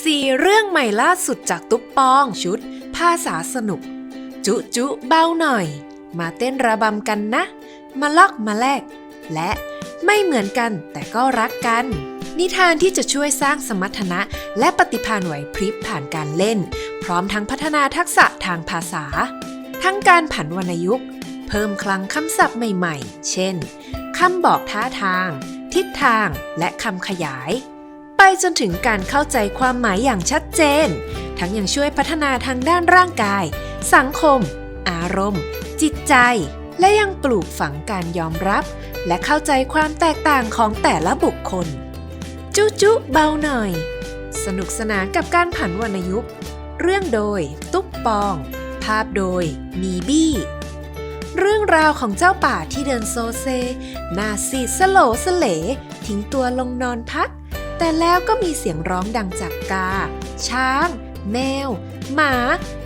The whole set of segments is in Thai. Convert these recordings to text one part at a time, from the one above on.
สี่เรื่องใหม่ล่าสุดจากตุ๊บปองชุด ภาษาสนุก จุจุเบาหน่อย มาเต้นระบำกันนะ มาลอกมาแลก และไม่เหมือนกันแต่ก็รักกัน นิทานที่จะช่วยสร้างสมรรถนะ และปฏิภาณไหวพริบผ่านการเล่น พร้อมทั้งพัฒนาทักษะทางภาษา ทั้งการผันวรรณยุกต์ เพิ่มคลังคำศัพท์ใหม่ๆ เช่นคำบอกท่าทาง ทิศทางและคำขยาย ไปจนถึงการเข้าใจความหมายอย่างชัดเจน ทั้งยังช่วยพัฒนาทางด้านร่างกาย สังคม อารมณ์ จิตใจ และยังปลูกฝังการยอมรับ และเข้าใจความแตกต่างของแต่ละบุคคล จุจุเบาหน่อย สนุกสนานกับการผันวรรณยุกต์ เรื่องโดย ตุ๊บปอง ภาพโดย มีบี้ เรื่องราวของเจ้าป่าที่เดินโซเซหน้าซีดสโลสเล ทิ้งตัวลงนอนพัก แต่แล้วก็มีเสียงร้องดังจากกา ช้าง แมว หมา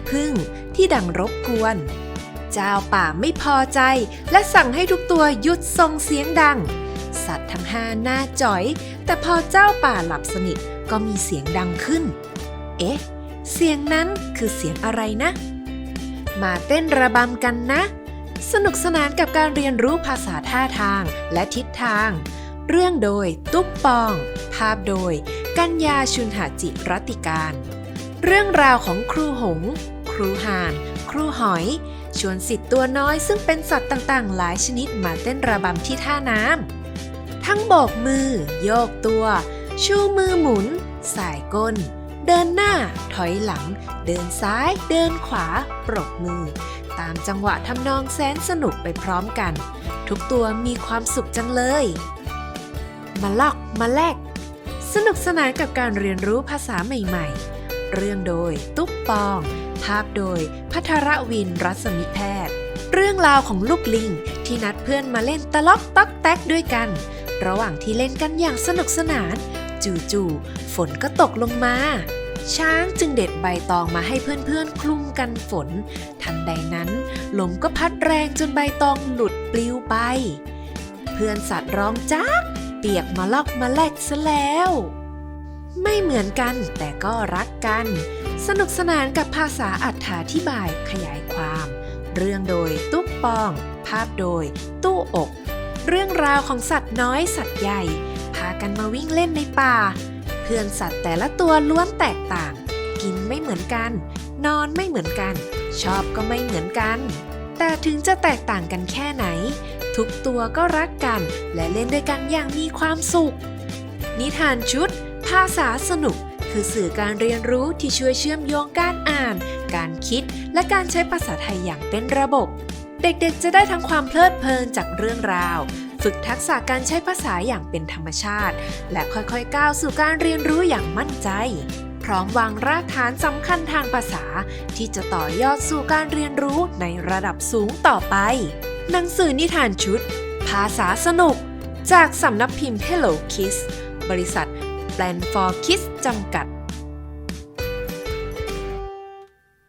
พึ่ง ที่ดังรบกวน เจ้าป่าไม่พอใจและสั่งให้ทุกตัวหยุดส่งเสียงดัง สัตว์ทั้งห้าหน้าจ๋อย แต่พอเจ้าป่าหลับสนิทก็มีเสียงดังขึ้น เอ๊ะ เสียงนั้นคือเสียงอะไรนะ มาเต้นระบำกันนะ สนุกสนานกับการเรียนรู้ภาษาท่าทางและทิศทาง เรื่องโดยตุ๊บปอง ภาพโดย กัญญาชุนหาจิรัติการ เรื่องราวของครูหง ครูหาน ครูหอย ชวนสิทธิ์ตัวน้อยซึ่งเป็นสัตว์ต่างๆ หลายชนิดมาเต้นระบำที่ท่าน้ำ ทั้งโบกมือ โยกตัว ชูมือหมุน สายก้น เดินหน้า ถอยหลัง เดินซ้าย เดินขวา ปรบมือ ตามจังหวะทำนองแสนสนุกไปพร้อมกัน ทุกตัวมีความสุขจังเลย มาลอกมาแลก สนุกสนานกับการเรียนรู้ภาษาใหม่ๆ เรื่องโดยตุ๊บปอง ภาพโดยพัทรวินรัศมิแพทย์ เรื่องราวของลูกลิงที่นัดเพื่อนมาเล่นตะลอกตักแตกด้วยกัน ระหว่างที่เล่นกันอย่างสนุกสนาน จู่ๆฝนก็ตกลงมา ช้างจึงเด็ดใบตองมาให้เพื่อนๆ คลุมกันฝน ทันใดนั้นลมก็พัดแรงจนใบตองหลุดปลิวไป เพื่อนสัตว์ร้องจ้าก เปียกมาลอกมาแลกซะแล้ว ไม่เหมือนกันแต่ก็รักกัน สนุกสนานกับภาษาอัถาธิบายขยายความ เรื่องโดยตุ๊กปอง ภาพโดย ตู้อก เรื่องราวของสัตว์น้อยสัตว์ใหญ่ พากันมาวิ่งเล่นในป่า เพื่อนสัตว์แต่ละตัวล้วนแตกต่าง กินไม่เหมือนกัน นอนไม่เหมือนกัน ชอบก็ไม่เหมือนกัน แต่ถึงจะแตกต่างกันแค่ไหน ทุกตัวก็รักกัน และเล่นด้วยกันอย่างมีความสุข นิทานชุด ภาษาสนุก คือสื่อการเรียนรู้ที่ช่วยเชื่อมโยงการอ่าน การคิด และการใช้ภาษาไทยอย่างเป็นระบบ เด็กๆ จะได้ทั้งความเพลิดเพลินจากเรื่องราว ฝึกทักษะการใช้ภาษาอย่างเป็นธรรมชาติ และค่อยๆ ก้าวสู่การเรียนรู้อย่างมั่นใจพร้อมวางรากฐานสำคัญทางภาษา ที่จะต่อยอดสู่การเรียนรู้ในระดับสูงต่อไป หนังสือนิทานชุด ภาษาสนุก จากสำนักพิมพ์ Hello Kids บริษัท Plan for Kids จำกัด